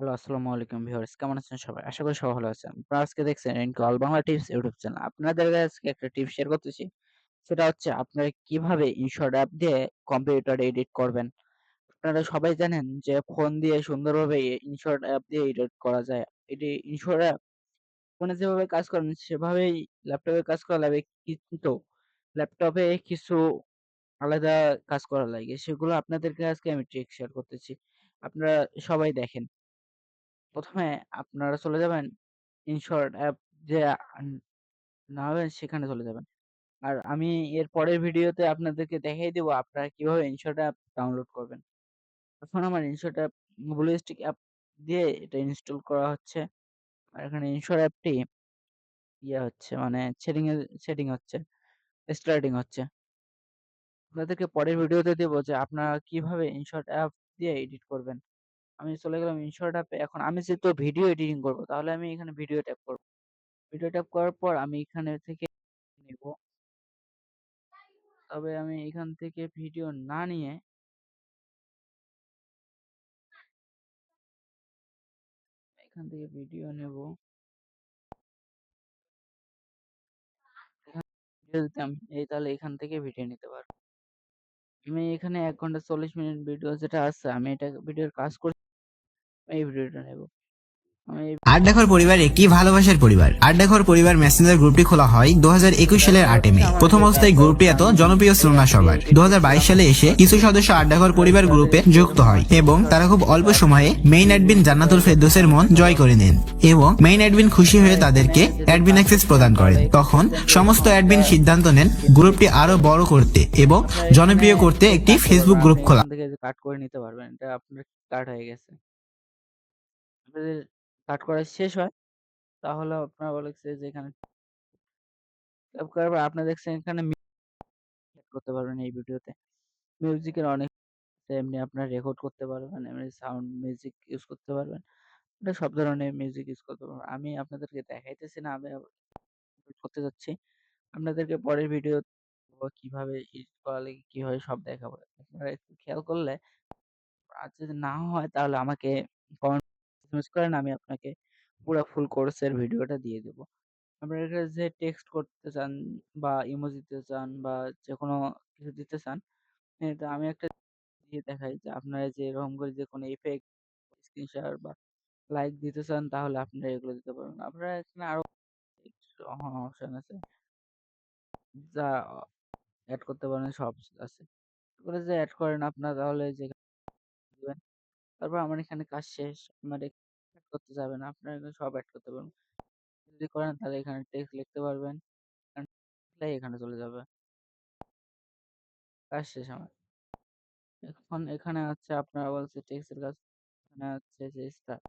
Hello, আসসালামু আলাইকুম viewers কেমন আছেন সবাই? আশা করি সবাই ভালো আছেন। আপনারা আজকে দেখছেন ইনকো all Bangla tips YouTube channel. আপনাদের আজকে একটা টিপস শেয়ার করতেছি। সেটা হচ্ছে আপনারা কীভাবে ইনশর্ট অ্যাপ দিয়ে কম্পিউটার এডিট করবেন। আপনারা সবাই জানেন যে ফোন দিয়ে সুন্দরভাবে ইনশর্ট অ্যাপ দিয়ে এডিট করা যায়। এটি ইনশর্ট অ্যাপ ফোনে যেভাবে কাজ করেন সেভাবেই ল্যাপটপে কাজ করা লাগবে কিন্তু ল্যাপটপে কিছু আলাদা কাজ করা লাগে। সেগুলো আপনাদেরকে আজকে আমি ট্রিক শেয়ার করতেছি। আপনারা সবাই দেখেন। ১ম এ আপনারা চলে যাবেন ইনশর্ট অ্যাপ যে নামাবেন সেখানে চলে যাবেন। আর আমি এর পরের ভিডিওতে আপনাদেরকে দেখিয়ে দিব আপনারা কীভাবে ইনশর্ট অ্যাপ ডাউনলোড করবেন। এখন আমার InShot app BlueStacks app দিয়ে এটা ইনস্টল করা হচ্ছে। আর এখানে ইনশর্ট অ্যাপটি ইয়ে হচ্ছে মানে সেটিং এ সেটিং হচ্ছে, স্টার্টিং হচ্ছে। আপনাদেরকে পরের ভিডিওতে দেব যে আপনারা কীভাবে ইনশর্ট অ্যাপ দিয়ে এডিট করবেন। আমি চলে গেলাম ইনশর্ট অ্যাপে। এখন আমি যেহেতু ভিডিও এডিটিং করব, তাহলে আমি এখানে ভিডিও ট্যাপ করব। ভিডিও ট্যাপ করার পর আমি এখানে থেকে নিব। তবে আমি এখান থেকে ভিডিও না নিয়ে এখান থেকে ভিডিও নেব। এই তাহলে এখান থেকে ভিডিও নিতে পারব আমি এখানে এক ঘণ্টা ৪০ মিনিট ভিডিও যেটা আছে, আমি এটা ভিডিওর কাজ করছি এই ভিডিওটা নেব। আড্ডাঘর পরিবার একটি ভালোবাসার পরিবার আড্ডাঘর পরিবার মেসেঞ্জার গ্রুপটি খোলা হয় দু সালের আটে মে প্রথম অবস্থায় গ্রুপটি এত জনপ্রিয় ছিল না সবার দু সালে এসে কিছু সদস্য আড্ডাঘর পরিবার গ্রুপে যুক্ত হয় এবং তারা খুব অল্প সময়ে মেইন অ্যাডমিন জান্নাতুল ফেরদৌসের মন জয় করে নেন এবং মেইন অ্যাডমিন খুশি হয়ে তাদেরকে অ্যাডমিন অ্যাক্সেস প্রদান করেন তখন সমস্ত অ্যাডমিন সিদ্ধান্ত নেন গ্রুপটি আরও বড় করতে এবং জনপ্রিয় করতে একটি ফেসবুক গ্রুপ খোলা কাট করে নিতে পারবেন। এটা আপনার কাট হয়ে গেছে। আপনাদের কাট করা শেষ হয় তাহলে আপনারা বলেছে যে এখানে করার আপনারা দেখছেন এখানে করতে পারবেন এই ভিডিওতে। মিউজিকের অনেক এমনি আপনারা রেকর্ড করতে পারবেন, এমনি সাউন্ড মিউজিক ইউজ করতে পারবেন। এটা সব ধরনের মিউজিক ইউজ করতে পারবেন। আমি আপনাদেরকে দেখাইতেছি না, আমি করতে যাচ্ছি। আপনাদেরকে পরের ভিডিও কীভাবে এডিট করা লাগে, কীভাবে সব দেখাবো। আপনারা একটু খেয়াল করলে আর যদি না হয় তাহলে আমাকে কমেন্ট এসএমএস করেন আমি আপনাকে পুরো ফুল কোর্সের ভিডিওটা দিয়ে দেব। আপনারা এখানে যে টেক্সট করতে চান বা ইমোজি দিতে চান বা যেকোনো কিছু দিতে চান, এটা আমি একটা দিয়ে দেখাই যে আপনারা যে এরকম করে যে কোনো ইফেক্ট, স্ক্রিনশট বা লাইক দিতে চান তাহলে আপনারা এগুলো দিতে পারবেন। আপনারা এখানে আরও অপশন আছে যা অ্যাড করতে পারেন সব আছে। এগুলো যে অ্যাড করেন আপনারা তাহলে যে। তারপর আমার এখানে কাজ শেষ। আমার এড করতে যাবে না। আপনারা এখানে সব এড করতে পারবেন। যদি করেন তাহলে এখানে টেক্সট লিখতে পারবেন। লিখলেই এখানে চলে যাবে। কাজ শেষ আমার। এখন এখানে হচ্ছে আপনারা বলছে টেক্সটের কাজ। এখানে হচ্ছে যে স্টার।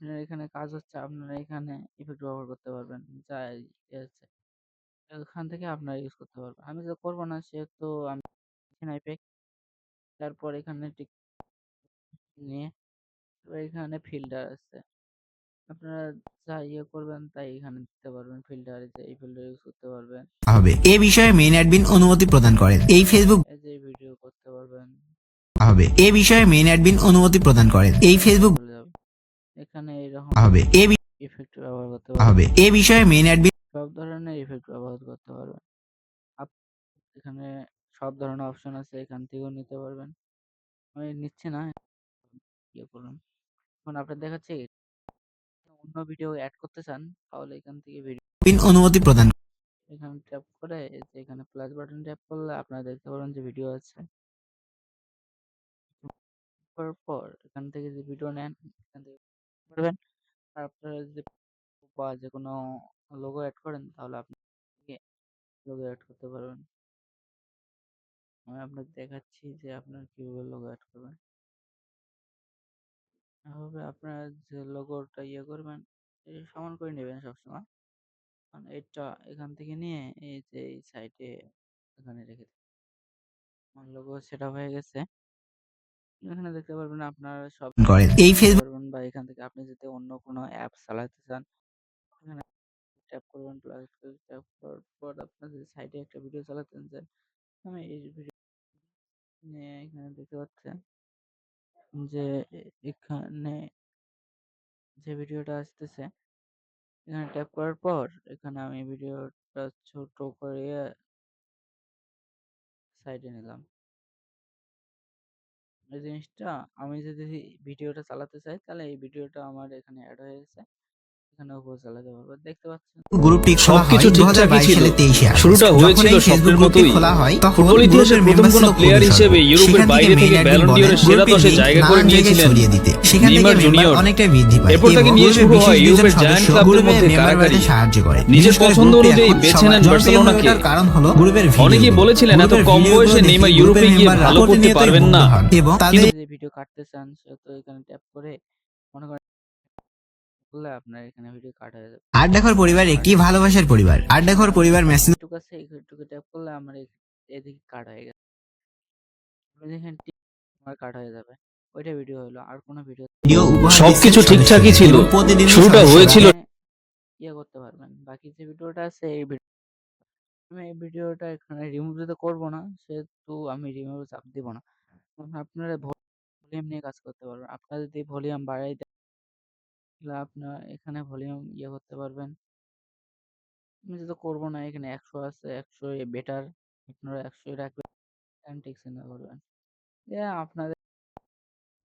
আপনার এখানে কাজ হচ্ছে, আপনারা এখানে ইফেক্ট ব্যবহার করতে পারবেন। যা ইয়ে আছে। এখান থেকে আপনারা ইউজ করতে পারবেন। আমি তো করব না, সেহেতু আমি এখানে তারপর এখানে নিয়ে তারপর এখানে ফিল্টার আছে। আপনারা যা ইয়ে করবেন তাই এখানে দিতে পারবেন। ফিল্টারে যে এই ফিল্টার ইউজ করতে পারবেন। হবে এ বিষয়ে মেইন অ্যাডমিন অনুমতি প্রদান করেন এই ফেসবুক এই যে ভিডিও করতে পারবেন। হবে এ বিষয়ে মেইন অ্যাডমিন অনুমতি প্রদান করেন এই ফেসবুক চলে যাবে। এখানে এইরকম হবে এ বি- ইফেক্ট ব্যবহার করতে পারবেন। হবে এ বিষয়ে মেইন অ্যাডমিন সব ধরনের ইফেক্ট ব্যবহার করতে পারবেন। আপ এখানে সব ধরনের অপশন আছে এখান থেকেও নিতে পারবেন। আমি নিচ্ছি না। ইয়ে করুন। এখন আপনার দেখাচ্ছি অন্য ভিডিও অ্যাড করতে চান তাহলে এখান থেকে ভিডিও পিন অনুমতি প্রদান এখানে ট্যাপ করে এই যে এখানে প্লাস বাটন ট্যাপ করলে আপনারা দেখতে পারবেন যে ভিডিও আছে। করার পর এখান থেকে যে ভিডিও নেন এখান থেকে করবেন। আর আপনারা যদি বা যেকোনো লোগো অ্যাড করেন তাহলে আপনি লোগো অ্যাড করতে পারবেন। আমি আপনাকে দেখাচ্ছি যে আপনারা কীভাবে লোগো অ্যাড করবেন। এভাবে আপনারা যে লোগোটা ইয়ে করবেন সমান করে নেবেন সবসময়। কারণ এটা এখান থেকে নিয়ে এই যে এই সাইডে এখানে রেখে দিন। আমার লোগো সেটআপ হয়ে গেছে। এখানে দেখতে পারবেন আপনার সব এই ফেসবুক পারবেন বা এখান থেকে আপনি যদি অন্য কোনো অ্যাপ চালাতে চান এখানে ট্যাপ করবেন প্লাস ট্যাপ করার পর আপনার যদি সাইডে একটা ভিডিও চালাতে চান আমি এই ভিডিও নিয়ে এখানে দেখতে পাচ্ছেন যে, এখানে যে ভিডিওটা আসতেছে, এখানে ট্যাপ করার পর এখানে আমি ভিডিওটা ছোট করে সাইডে নিলাম। এই জিনিসটা আমি যদি ভিডিওটা চালাতে চাই, তাহলে এই ভিডিওটা আমার এখানে অ্যাড হয়ে গেছে। এখানে উপর চালাতে দেখতে পাচ্ছেন গ্রুপটি সবকিছু ঠিকঠাকই ছিল। শুরুটা হয়েছিল স্বপ্নের মতোই। খোলা হয় তখন ফুটবল ইতিহাসের প্রথম কোনো প্লেয়ার হিসেবে ইউরোপের বাইরে থেকে থেকে মেইন ব্যালন একদিন ডিওরের বলেন, সেরা দশে জায়গা করে নিয়েছিলেন নেইমার জুনিয়র। অনেকটা বৃদ্ধি পায় এরপর তাকে নিয়ে শুরু হয় ইউরোপের জায়ান্ট গ্রুপে মধ্যে কারাকারি। সাহায্য করে নিজের পছন্দ অনুযায়ী বেছে নেন বার্সেলোনাকে। কারণ হলো গ্রুপের অনেকেই বলেছিলেন এত কম বয়সে নেইমার ইউরোপে গিয়ে ভালো করতে পারবেন না। এবং তাদের ভিডিও কাটতে চান সে তো এখানে ট্যাপ করে মনে করেন করলে আপনার এখানে ভিডিও কাট হয়ে যাবে আড্ডাখর পরিবার একটি ভালোবাসার পরিবার? আড্ডাখর পরিবার মেসেঞ্জার এইটুকু আছে এইটুকু ট্যাপ করলে আমার এদিকে কাট হয়ে গেছে। আপনি দেখেন টিক আমার কাট হয়ে যাবে। ওইটা ভিডিও হলো আর কোনো ভিডিও ভিডিও সবকিছু ঠিকঠাকই ছিল। প্রতিদিন শুরুটা হয়েছিল ইয়ে করতে পারবেন। বাকি যে ভিডিওটা আছে এই ভিডিও আমি এই ভিডিওটা এখানে রিমুভ যদি করব না। সেহেতু আমি রিমুভ চাপ দিব না। আপনারা ভলিউম নিয়ে কাজ করতে পারবেন। আপনারা যদি ভলিউম বাড়াই আপনার এখানে ভলিউম ইয়ে করতে পারবেন। আমি যেটা করব না, এখানে একশো আছে একশো বেটার আপনারা একশোই রাখবেন চিন্তা করবেন। আপনাদের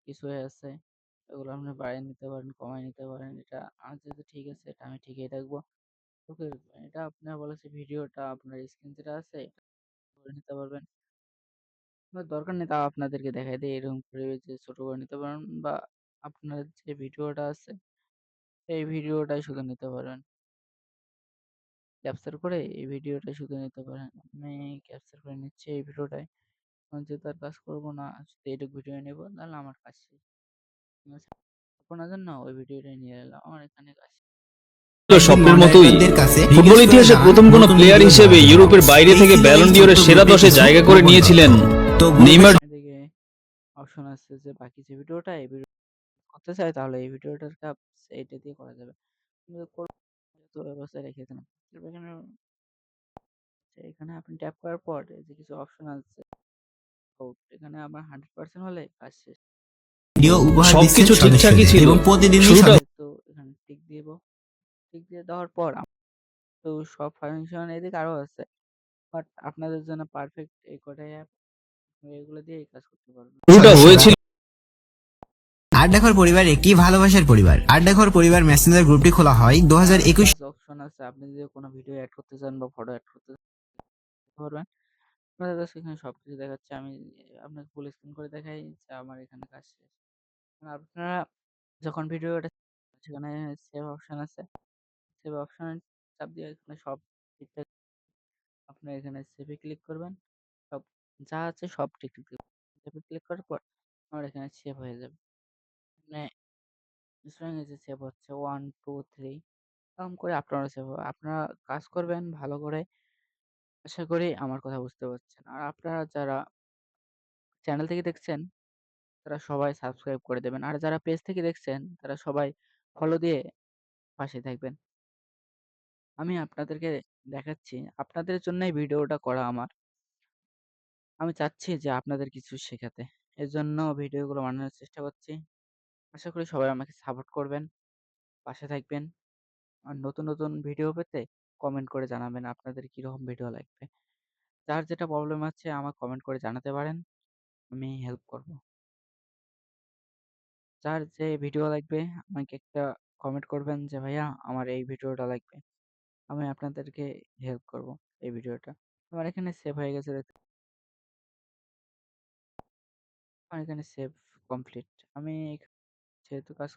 কিছু আছে, এগুলো আপনি বাড়িয়ে নিতে পারেন, কমায় নিতে পারেন, এটা আমার যেহেতু ঠিক আছে, এটা আমি ঠিকই রাখব ওকে, এটা আপনার বলেছে ভিডিওটা আপনার স্ক্রিন যেটা আছে করে নিতে পারবেন। দরকার নেই তাও আপনাদেরকে দেখাই দিই, এরকম করে যে ছোট করে নিতে পারেন, বা আপনার যে ভিডিওটা আছে এই ভিডিওটাই শুধু নিতে পারবেন ক্যাপচার করে এই ভিডিওটা শুধু নিতে পারেন। আমি ক্যাপচার করে নিচ্ছি এই ভিডিওটাই। আমি যেহেতু আর কাজ করব না শুধু এইটুকু ভিডিও নেব তাহলে আমার কাজ আপনার জন্য ওই ভিডিওটাই নিয়ে এলাম। আমার এখানে কাজ স্বপ্নের মতোই কাছে ফুটবল ইতিহাসে প্রথম কোনো প্লেয়ার হিসেবে ইউরোপের বাইরে থেকে ব্যালন ডিওরের সেরা দশে জায়গা করে নিয়েছিলেন তো নেইমার অপশন আছে যে বাকি যে ভিডিওটা এই ভিডিও করতে চাই তাহলে এই ভিডিওটার কাজ এইটা দিয়ে করা যাবে। কিন্তু তো ব্যবস্থা রেখে দিলাম তারপর এখানে এখানে আপনি ট্যাপ করার পর এই যে কিছু অপশন আছে এখানে আমার হান্ড্রেড পার্সেন্ট হলে কাজ শেষ। ভিডিও উপহার সবকিছু দিচ্ছেন ঠিকঠাকই ছিল। এবং প্রতিদিন তো এখানে টিক দিব। টিক দিয়ে দেওয়ার পর তো সব ফাংশন এদিকে আরও আছে। বাট আপনাদের জন্য পারফেক্ট এই কটাই অ্যাপ এগুলো দিয়ে কাজ করতে পারবেন। হয়েছিল আড্ডাখর পরিবার একটি ভালোবাসার পরিবার। আড্ডাখর পরিবার মেসেঞ্জার গ্রুপটি খোলা হয় দু হাজার একুশ অপশন আছে, আপনি যদি কোনো ভিডিও অ্যাড করতে চান বা ফটো অ্যাড করতে পারবেন। আপনাদের কাছে এখানে সবকিছু দেখাচ্ছে, আমি আপনাকে ফুল স্ক্রিন করে দেখাই যে আমার এখানে কাজ শেষ। আপনারা যখন ভিডিওটা সেখানে সেভ অপশন আছে। সেভ অপশন চাপ দিয়ে এখানে সব ঠিকঠাক আপনি এখানে সেভে ক্লিক করবেন। সব যা আছে সব ঠিকঠাক। সেভে ক্লিক করার পর আমার এখানে সেভ হয়ে যাবে। মানে স্ট্রিং এসে সেভ হচ্ছে ওয়ান টু থ্রি এরকম করে আপনারা সেভ হবে। আপনারা কাজ করবেন ভালো করে, আশা করি আমার কথা বুঝতে পারছেন। আর আপনারা যারা চ্যানেল থেকে দেখছেন, তারা সবাই সাবস্ক্রাইব করে দেবেন। আর যারা পেজ থেকে দেখছেন, তারা সবাই ফলো দিয়ে পাশে থাকবেন। আমি আপনাদেরকে দেখাচ্ছি, আপনাদের জন্যই ভিডিওটা করা আমার। আমি চাচ্ছি যে আপনাদের কিছু শেখাতে। এর জন্য ভিডিওগুলো বানানোর চেষ্টা করছি। আশা করি সবাই আমাকে সাপোর্ট করবেন, পাশে থাকবেন। আর নতুন নতুন ভিডিও পেতে কমেন্ট করে জানাবেন আপনাদের কীরকম ভিডিও লাগবে। যার যেটা প্রবলেম আছে আমার কমেন্ট করে জানাতে পারেন, আমি হেল্প করব। যার যে ভিডিও লাগবে, আমাকে একটা কমেন্ট করবেন যে, ভাইয়া, আমার এই ভিডিওটা লাগবে। আমি আপনাদেরকে হেল্প করব এই ভিডিওটা। আমার এখানে সেভ হয়ে গেছে আমার এখানে সেভ কমপ্লিট আমি যেহেতু কাজ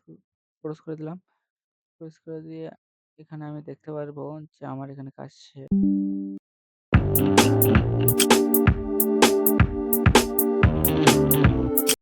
ক্লোজ করে দিলাম। ক্লোজ করে দিয়ে এখানে আমি দেখতে পারব যে আমার এখানে কাজ শেষ।